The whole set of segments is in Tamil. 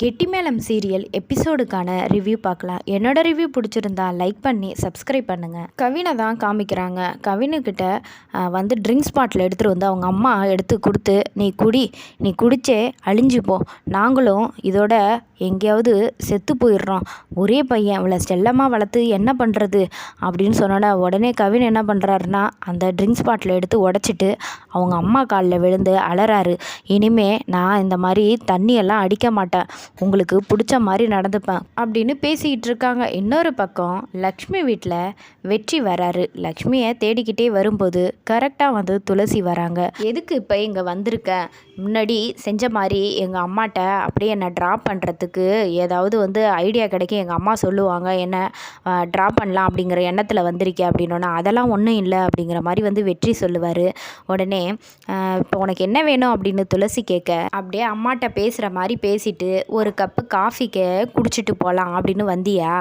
கெட்டிமேளம் சீரியல் எபிசோடுக்கான ரிவ்யூ பார்க்கலாம். என்னோட ரிவ்யூ பிடிச்சிருந்தா லைக் பண்ணி சப்ஸ்கிரைப் பண்ணுங்கள் கவினை தான் காமிக்கிறாங்க. கவினுக்கிட்ட வந்து ட்ரிங்க்ஸ் பாட்டில் எடுத்துகிட்டு வந்து அவங்க அம்மா எடுத்து கொடுத்து நீ குடி நீ குடிச்சே அழிஞ்சு நாங்களும் இதோட எங்கேயாவது செத்து போயிடுறோம். ஒரே பையன் இவ்வளோ செல்லமாக வளர்த்து என்ன பண்ணுறது அப்படின்னு சொன்னோன்னே உடனே கவின் என்ன பண்ணுறாருன்னா அந்த ட்ரிங்க்ஸ் பாட்டில் எடுத்து உடச்சிட்டு அவங்க அம்மா காலில் விழுந்து அலறாரு. இனிமே நான் இந்த மாதிரி தண்ணியெல்லாம் அடிக்க மாட்டேன். உங்களுக்கு பிடிச்ச மாதிரி நடந்துப்பேன் அப்படின்னு பேசிக்கிட்டு இருக்காங்க இன்னொரு பக்கம் லக்ஷ்மி வீட்டில் வெற்றி வராரு. லக்ஷ்மியை தேடிக்கிட்டே வரும்போது கரெக்டாக வந்து துளசி வராங்க. எதுக்கு இப்போ இங்கே வந்திருக்க? முன்னாடி செஞ்ச மாதிரி எங்கள் அம்மாட்ட அப்படியே என்னை ட்ராப் பண்ணுறதுக்கு ஏதாவது வந்து ஐடியா கிடைக்கும் எங்கள் அம்மா சொல்லுவாங்க. என்ன ட்ராப் பண்ணலாம் அப்படிங்கிற எண்ணத்தில் வந்திருக்கே அப்படின்னோன்னா அதெல்லாம் ஒன்றும் இல்லை அப்படிங்கிற மாதிரி வந்து வெற்றி சொல்லுவார். உடனே இப்போ உனக்கு என்ன வேணும்? அப்படின்னு துளசி கேட்க அப்படியே அம்மாட்ட பேசுகிற மாதிரி பேசிட்டு ஒரு கப்பு காஃபிக்கு குடிச்சிட்டு போகலாம் அப்படின்னு வந்தியா?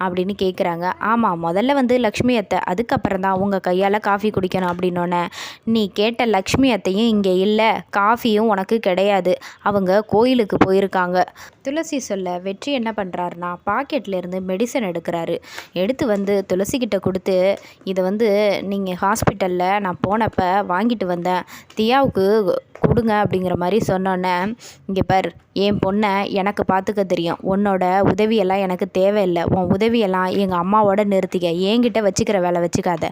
அப்படின்னு கேட்குறாங்க ஆமாம் முதல்ல வந்து லக்ஷ்மி அத்தை அதுக்கப்புறம் தான் உங்கள் கையால் காஃபி குடிக்கணும் அப்படின்னோடனே நீ கேட்ட லக்ஷ்மி அத்தையும் இங்கே இல்லை. காஃபியும் உனக்கு கிடையாது. அவங்க கோயிலுக்கு போயிருக்காங்க. துளசி சொல்ல வெற்றி என்ன பண்ணுறாருனா பாக்கெட்லேருந்து மெடிசன் எடுக்கிறாரு. எடுத்து வந்து துளசிக்கிட்ட கொடுத்து இதை வந்து நீங்கள் ஹாஸ்பிட்டலில் நான் போனப்போ வாங்கிட்டு வந்தேன். தியாவுக்கு கொடுங்க அப்படிங்கிற மாதிரி சொன்னோன்னே இங்கே பார் என் பொண்ணை எனக்கு பார்த்துக்க தெரியும். உன்னோட உதவியெல்லாம் எனக்கு தேவையில்லை. உன் உதவியெல்லாம் எங்கள் அம்மாவோட நிறுத்திக்க. என்கிட்ட வச்சுக்கிற வேலை வச்சுக்காத.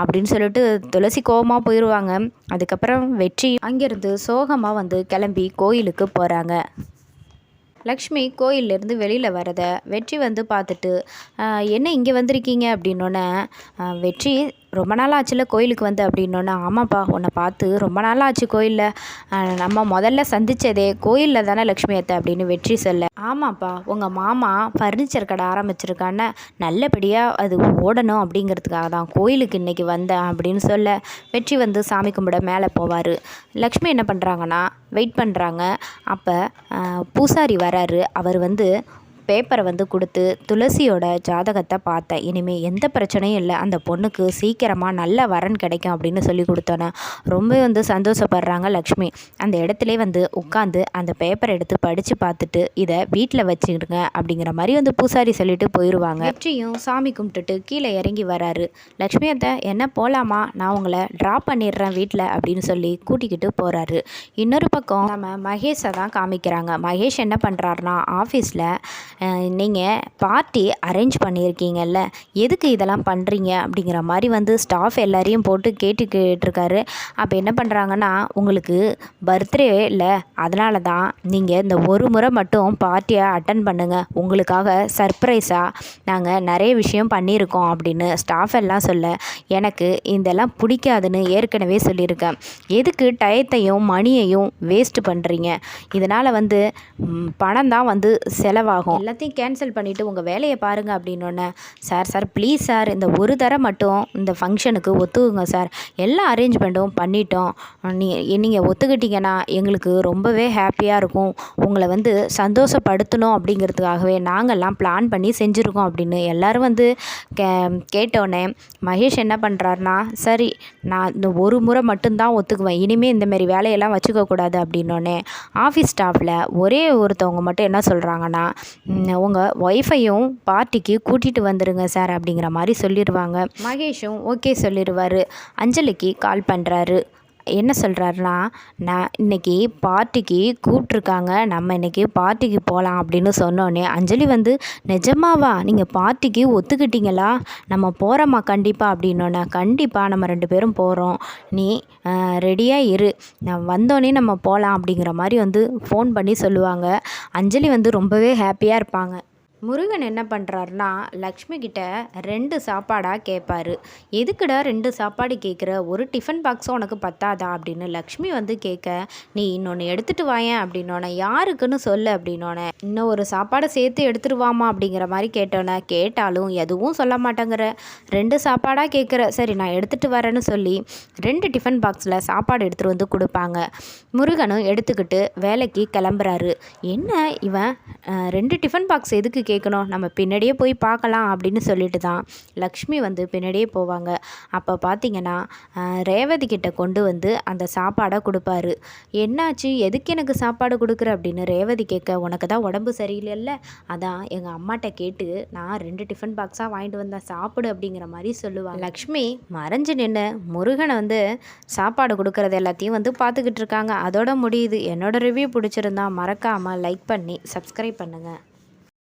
அப்படின்னு சொல்லிட்டு துளசி கோபமாக போயிடுவாங்க அதுக்கப்புறம் வெற்றி அங்கேருந்து சோகமாக வந்து கிளம்பி கோயிலுக்கு போகிறாங்க லக்ஷ்மி கோயிலேருந்து வெளியில் வரத வெற்றி வந்து பார்த்துட்டு என்ன இங்கே வந்திருக்கீங்க? அப்படின்னோடனே வெற்றி ரொம்ப நாள் ஆச்சுல கோயிலுக்கு வந்து அப்படின்னோடனே ஆமாப்பா உன்னை பார்த்து ரொம்ப நாள் ஆச்சு கோயிலில் நம்ம முதல்ல சந்தித்ததே கோயிலில் தானே லக்ஷ்மி அத்தை அப்படின்னு வெற்றி சொல்ல. ஆமாப்பா உங்கள் மாமா ஃபர்னிச்சர் கடை ஆரம்பிச்சிருக்கான்னு நல்லபடியாக அது ஓடணும் அப்படிங்கிறதுக்காக தான் கோயிலுக்கு இன்றைக்கி வந்தேன் அப்படின்னு சொல்ல வெற்றி வந்து சாமி கும்பிட மேலே போவார். லக்ஷ்மி என்ன பண்ணுறாங்கன்னா வெயிட் பண்ணுறாங்க அப்போ பூசாரி வராரு. அவர் வந்து பேப்பரை வந்து கொடுத்து துளசியோட ஜாதகத்தை பார்த்தேன் இனிமேல் எந்த பிரச்சனையும் இல்லை அந்த பொண்ணுக்கு சீக்கிரமாக நல்ல வரன் கிடைக்கும் அப்படின்னு சொல்லி கொடுத்தோன்னே ரொம்ப வந்து சந்தோஷப்படுறாங்க லக்ஷ்மி. அந்த இடத்துல வந்து உட்காந்து அந்த பேப்பரை எடுத்து படித்து பார்த்துட்டு இதை வீட்டில் வச்சுக்கிடுங்க அப்படிங்கிற மாதிரி வந்து பூசாரி சொல்லிட்டு போயிடுவாங்க வெற்றியும் சாமி கும்பிட்டுட்டு கீழே இறங்கி வராரு. லக்ஷ்மி அத்தை என்ன போகலாமா நான் உங்களை ட்ராப் பண்ணிடுறேன் வீட்டில் அப்படின்னு சொல்லி கூட்டிக்கிட்டு போகிறாரு இன்னொரு பக்கம் நம்ம மகேஷை தான் காமிக்கிறாங்க. மகேஷ் என்ன பண்ணுறாருனா ஆஃபீஸில் நீங்கள் பார்ட்டி அரேஞ்ச் பண்ணியிருக்கீங்கல்ல எதுக்கு இதெல்லாம் பண்ணுறீங்க அப்படிங்கிற மாதிரி வந்து ஸ்டாஃப் எல்லாரையும் போட்டு கேட்டுக்கிட்டுருக்காரு அப்போ என்ன பண்ணுறாங்கன்னா உங்களுக்கு பர்த்டே இல்லை அதனால தான் நீங்கள் இந்த ஒரு முறை மட்டும் பார்ட்டியை அட்டன் பண்ணுங்கள் உங்களுக்காக சர்ப்ரைஸாக நாங்கள் நிறைய விஷயம் பண்ணியிருக்கோம் அப்படின்னு ஸ்டாஃப் எல்லாம் சொல்ல எனக்கு இதெல்லாம் பிடிக்காதுன்னு ஏற்கனவே சொல்லியிருக்கேன். எதுக்கு டயத்தையும் மணியையும் வேஸ்ட் பண்ணுறீங்க இதனால் வந்து பணம் தான் வந்து செலவாகும். எல்லாத்தையும் கேன்சல் பண்ணிவிட்டு உங்கள் வேலையை பாருங்கள் அப்படின்னோடனே சார் சார் ப்ளீஸ் சார் இந்த ஒரு தடவை மட்டும் இந்த ஃபங்க்ஷனுக்கு ஒத்துக்குங்க சார். எல்லா அரேஞ்ச்மெண்ட்டும் பண்ணிட்டோம். நீ நீங்கள் ஒத்துக்கிட்டிங்கன்னா எங்களுக்கு ரொம்பவே ஹாப்பியாக இருக்கும். உங்களை வந்து சந்தோஷப்படுத்தணும் அப்படிங்கிறதுக்காகவே நாங்கள்லாம் பிளான் பண்ணி செஞ்சுருக்கோம் அப்படின்னு எல்லோரும் வந்து கே கேட்டோன்னே மகேஷ் என்ன பண்ணுறாருனா சரி நான் இந்த ஒரு முறை மட்டும்தான் ஒத்துக்குவேன். இனிமேல் இந்தமாரி வேலையெல்லாம் வச்சுக்கக்கூடாது அப்படின்னோடனே ஆஃபீஸ் ஸ்டாஃபில் ஒரே ஒருத்தவங்க மட்டும் என்ன சொல்கிறாங்கன்னா உங்கள் ஒய்ஃபையும் பார்ட்டிக்கு கூட்டிகிட்டு வந்துடுங்க சார் அப்படிங்கிற மாதிரி சொல்லிடுவாங்க மகேஷும் ஓகே சொல்லிடுவார் அஞ்சலிக்கு கால் பண்ணுறாரு என்ன சொல்கிறாருன்னா நான் இன்னைக்கு பார்ட்டிக்கு கூப்பிட்ருக்காங்க நம்ம இன்னைக்கு பார்ட்டிக்கு போகலாம் அப்படின்னு சொன்னோன்னே அஞ்சலி வந்து நிஜமாவா? நீங்கள் பார்ட்டிக்கு ஒத்துக்கிட்டீங்களா? நம்ம போகிறோம்மா கண்டிப்பாக அப்படின்னோன்னே கண்டிப்பாக நம்ம ரெண்டு பேரும் போகிறோம் நீ ரெடியாக இரு. நான் வந்தோடனே நம்ம போகலாம் அப்படிங்கிற மாதிரி வந்து ஃபோன் பண்ணி சொல்லுவாங்க. அஞ்சலி வந்து ரொம்பவே ஹாப்பியாக இருப்பாங்க. முருகன் என்ன பண்ணுறாருனா லக்ஷ்மி கிட்ட ரெண்டு சாப்பாடாக கேட்பாரு எதுக்குடா ரெண்டு சாப்பாடு கேட்குற ஒரு டிஃபன் பாக்ஸும் உனக்கு பத்தாதா? அப்படின்னு லக்ஷ்மி வந்து கேட்க நீ இன்னொன்று எடுத்துகிட்டு வாயேன் அப்படின்னோடனே யாருக்குன்னு சொல்லு அப்படின்னோடனே இன்னும் ஒரு சாப்பாடை சேர்த்து எடுத்துருவாமா அப்படிங்கிற மாதிரி கேட்டோன்னே கேட்டாலும் எதுவும் சொல்ல மாட்டேங்கிற. ரெண்டு சாப்பாடாக கேட்குற சரி நான் எடுத்துகிட்டு வரேன்னு சொல்லி ரெண்டு டிஃபன் பாக்ஸில் சாப்பாடு எடுத்துகிட்டு வந்து கொடுப்பாங்க. முருகனும் எடுத்துக்கிட்டு வேலைக்கு கிளம்புறாரு. என்ன இவன்? ரெண்டு டிஃபன் பாக்ஸ் எதுக்கு கே கேட்கணும். நம்ம பின்னாடியே போய் பார்க்கலாம் அப்படின்னு சொல்லிட்டு தான் லக்ஷ்மி வந்து பின்னாடியே போவாங்க. அப்போ பார்த்தீங்கன்னா ரேவதி கிட்ட கொண்டு வந்து அந்த சாப்பாடை கொடுப்பாரு. என்னாச்சு? எதுக்கு எனக்கு சாப்பாடு கொடுக்குற? அப்படின்னு ரேவதி கேட்க உனக்கு தான் உடம்பு சரியில்லைல்ல? அதான் எங்கள் அம்மாட்ட கேட்டு நான் ரெண்டு டிஃபன் பாக்ஸாக வாங்கிட்டு வந்தேன் சாப்பிடு அப்படிங்கிற மாதிரி சொல்லுவாங்க. லக்ஷ்மி மறைஞ்சு நின்று முருகனை வந்து சாப்பாடு கொடுக்குறது எல்லாத்தையும் வந்து பார்த்துக்கிட்டு இருக்காங்க. அதோட முடியுது. என்னோட ரிவ்யூ பிடிச்சிருந்தா மறக்காமல் லைக் பண்ணி சப்ஸ்கிரைப் பண்ணுங்கள்